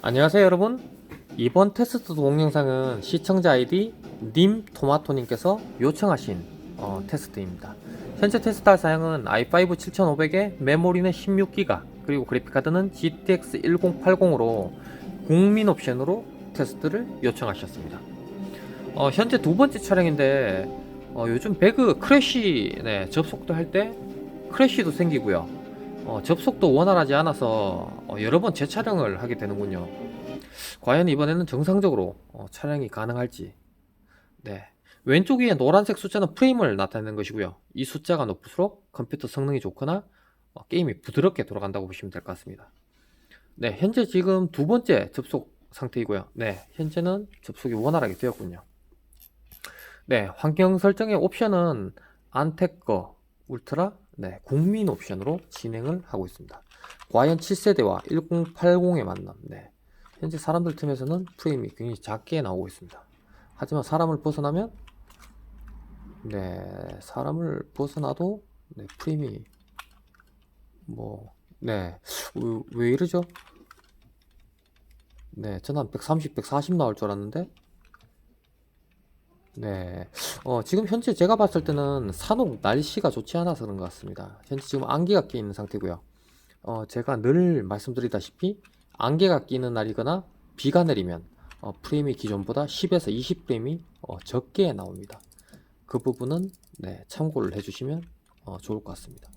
안녕하세요 여러분. 이번 테스트 동영상은 시청자 아이디 님토마토님께서 요청하신 어, 테스트입니다. 현재 테스트할 사양은 i5 7500에 메모리는 16기가 그리고 그래픽카드는 GTX 1080으로 국민 옵션으로 테스트를 요청하셨습니다. 어, 현재 두 번째 촬영인데 어, 요즘 배그 크래시 네, 접속도 할 때 크래시도 생기고요 어, 접속도 원활하지 않아서 어, 여러 번 재촬영을 하게 되는군요. 과연 이번에는 정상적으로 어, 촬영이 가능할지. 네. 왼쪽 위에 노란색 숫자는 프레임을 나타내는 것이고요. 이 숫자가 높을수록 컴퓨터 성능이 좋거나 어, 게임이 부드럽게 돌아간다고 보시면 될 것 같습니다. 네, 현재 지금 두 번째 접속 상태이고요. 네, 현재는 접속이 원활하게 되었군요. 네, 환경 설정의 옵션은 안테커 울트라 네, 국민 옵션으로 진행을 하고 있습니다. 과연 7세대와 1080의 만남. 네. 현재 사람들 틈에서는 프레임이 굉장히 작게 나오고 있습니다. 하지만 사람을 벗어나면 네, 사람을 벗어나도 네, 프레임이 뭐 네, 왜, 왜 이러죠? 네, 저는 한 130, 140 나올 줄 알았는데 네. 어, 지금 현재 제가 봤을 때는 산옥 날씨가 좋지 않아서 그런 것 같습니다. 현재 지금 안개가 끼 있는 상태고요. 어, 제가 늘 말씀드리다시피 안개가 끼는 날이거나 비가 내리면 어, 프레임이 기존보다 10에서 20 프레임이 어, 적게 나옵니다. 그 부분은 네, 참고를 해주시면 어, 좋을 것 같습니다.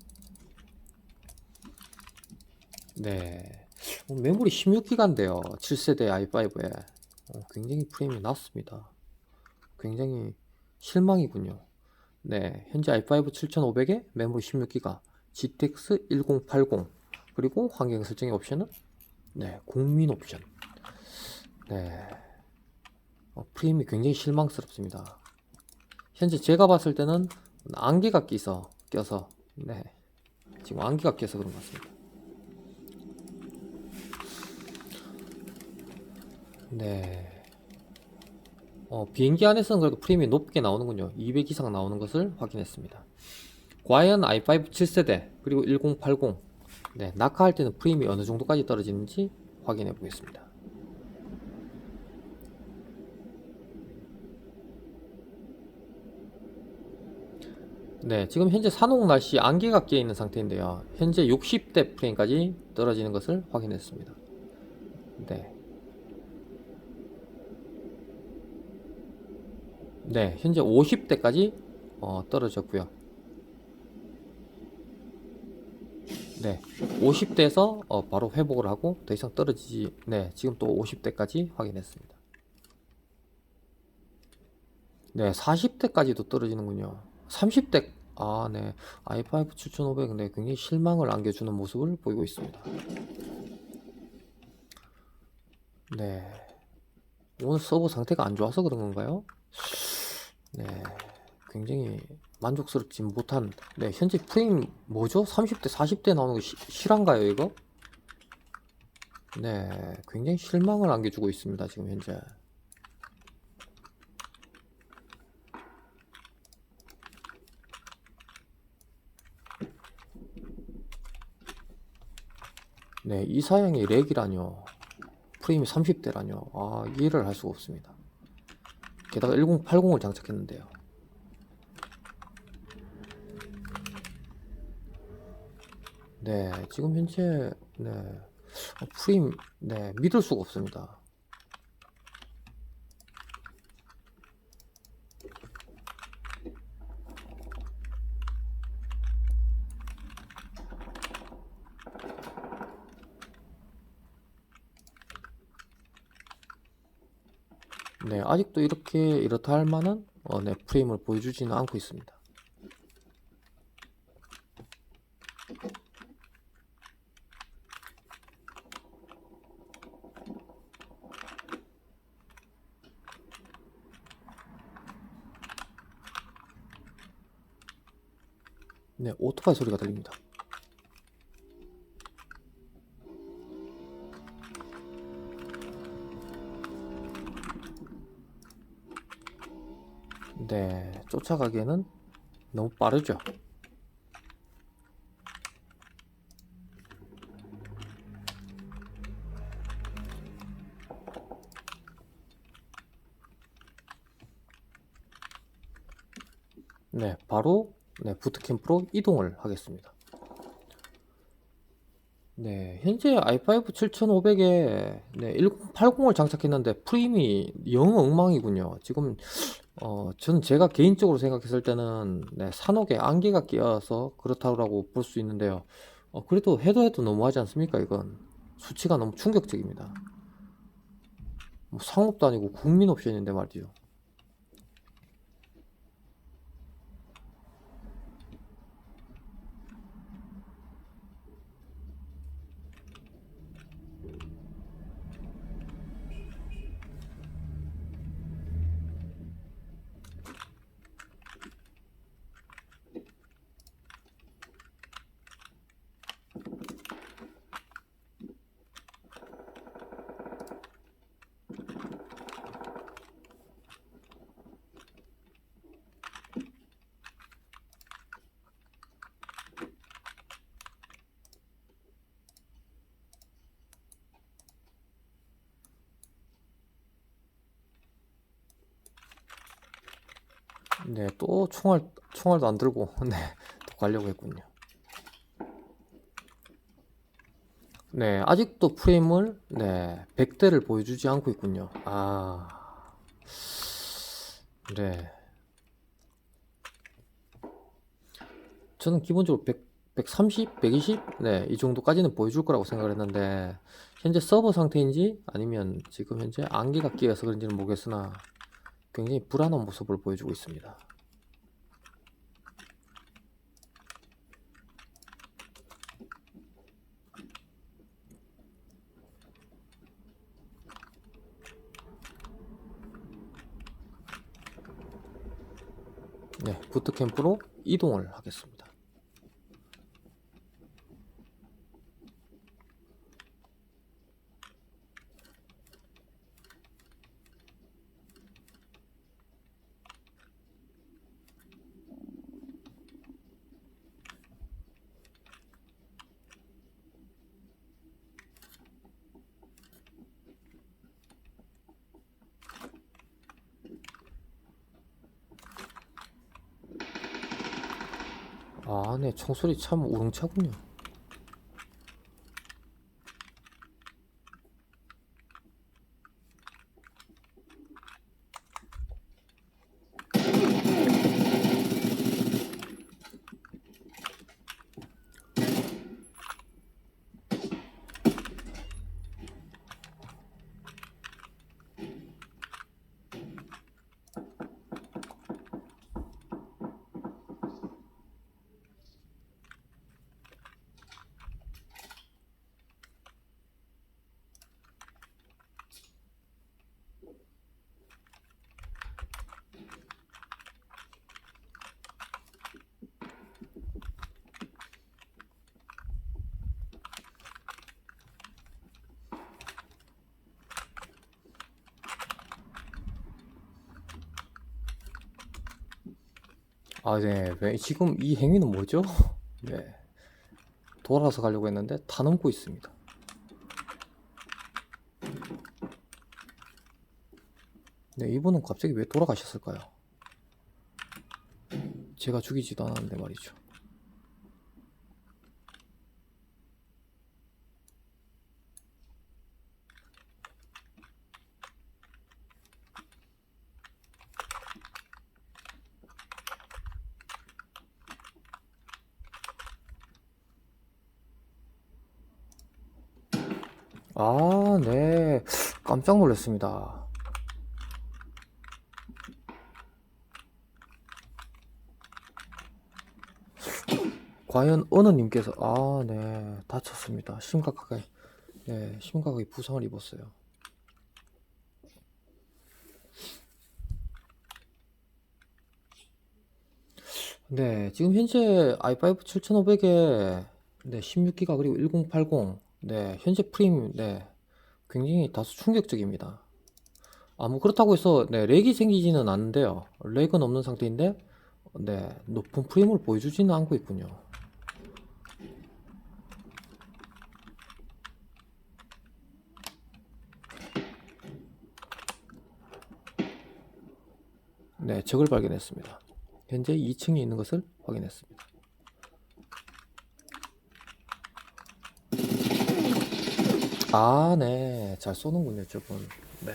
네. 어, 메모리 16기가인데요. 7세대 i5에 어, 굉장히 프레임이 낮습니다. 굉장히 실망이군요. 네, 현재 i5 7500에 메모리 16기가, GTX 1080, 그리고 환경 설정의 옵션은 네, 국민 옵션. 네, 어, 프레임이 굉장히 실망스럽습니다. 현재 제가 봤을 때는 안개가 끼서 껴서 네, 지금 안개가 껴서 그런 것 같습니다. 네. 어, 비행기 안에서는 그래도 프레임이 높게 나오는군요. 200 이상 나오는 것을 확인했습니다. 과연 i5 7세대 그리고 1080 네, 낙하할 때는 프레임이 어느 정도까지 떨어지는지 확인해 보겠습니다. 네, 지금 현재 산옥 날씨 안개가 끼어 있는 상태인데요. 현재 60대 프레임까지 떨어지는 것을 확인했습니다. 네. 네, 현재 50대까지 어, 떨어졌고요. 네, 50대에서 어, 바로 회복을 하고 더 이상 떨어지지. 네, 지금 또 50대까지 확인했습니다. 네, 40대까지도 떨어지는군요. 30대 아, 네. i5 7500 네, 굉장히 실망을 안겨주는 모습을 보이고 있습니다. 네. 오늘 서버 상태가 안 좋아서 그런 건가요? 네, 굉장히 만족스럽지 못한, 네, 현재 프레임 뭐죠? 30대, 40대 나오는 거 시, 실한가요, 이거? 네, 굉장히 실망을 안겨주고 있습니다, 지금 현재. 네, 이 사양이 렉이라뇨. 프레임이 30대라뇨. 아, 이해를 할 수가 없습니다. 게다가 1080을 장착했는데요. 네, 지금 현재 네 어, 프레임 네 믿을 수가 없습니다. 네, 아직도 이렇게 이렇다 할 만한 어, 네, 프레임을 보여주지는 않고 있습니다. 네, 오토바이 소리가 들립니다. 네, 쫓아가기에는 너무 빠르죠. 네, 바로 네, 부트캠프로 이동을 하겠습니다. 네, 현재 i5 7500에 네, 1080을 장착했는데 프레임이 영 엉망이군요. 지금 어, 저는 제가 개인적으로 생각했을 때는 네, 산옥에 안개가 끼어서 그렇다고 볼 수 있는데요. 어, 그래도 해도 해도 너무하지 않습니까? 이건 수치가 너무 충격적입니다. 뭐 상업도 아니고 국민 옵션인데 말이죠. 네, 또 총알, 총알도 안 들고, 네, 또 가려고 했군요. 네, 아직도 프레임을, 네, 100대를 보여주지 않고 있군요. 아, 네. 저는 기본적으로 100, 130, 120, 네, 이 정도까지는 보여줄 거라고 생각을 했는데, 현재 서버 상태인지, 아니면 지금 현재 안개가 끼어서 그런지는 모르겠으나, 굉장히 불안한 모습을 보여주고 있습니다. 네, 부트캠프로 이동을 하겠습니다. 아, 네, 총소리 참 우렁차군요. 아, 네, 왜, 지금 이 행위는 뭐죠? 네, 돌아서 가려고 했는데 다 넘고 있습니다. 네, 이분은 갑자기 왜 돌아가셨을까요? 제가 죽이지도 않았는데 말이죠. 아, 네. 깜짝 놀랐습니다. 과연 어느 님께서 아, 네. 다쳤습니다. 심각하게 네, 심각하게 부상을 입었어요. 네, 지금 현재 i5 7500에 네, 16기가 그리고 1080 네, 현재 프레임 네, 굉장히 다소 충격적입니다. 아, 뭐 그렇다고 해서 네, 렉이 생기지는 않는데요. 렉은 없는 상태인데 네, 높은 프레임을 보여주지는 않고 있군요. 네, 적을 발견했습니다. 현재 2층에 있는 것을 확인했습니다. 아, 네. 잘 쏘는군요, 저분. 네.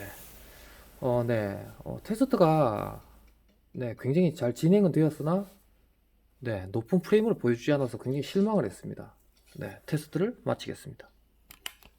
어, 네. 어, 테스트가 네, 굉장히 잘 진행은 되었으나 네, 높은 프레임을 보여주지 않아서 굉장히 실망을 했습니다. 네, 테스트를 마치겠습니다.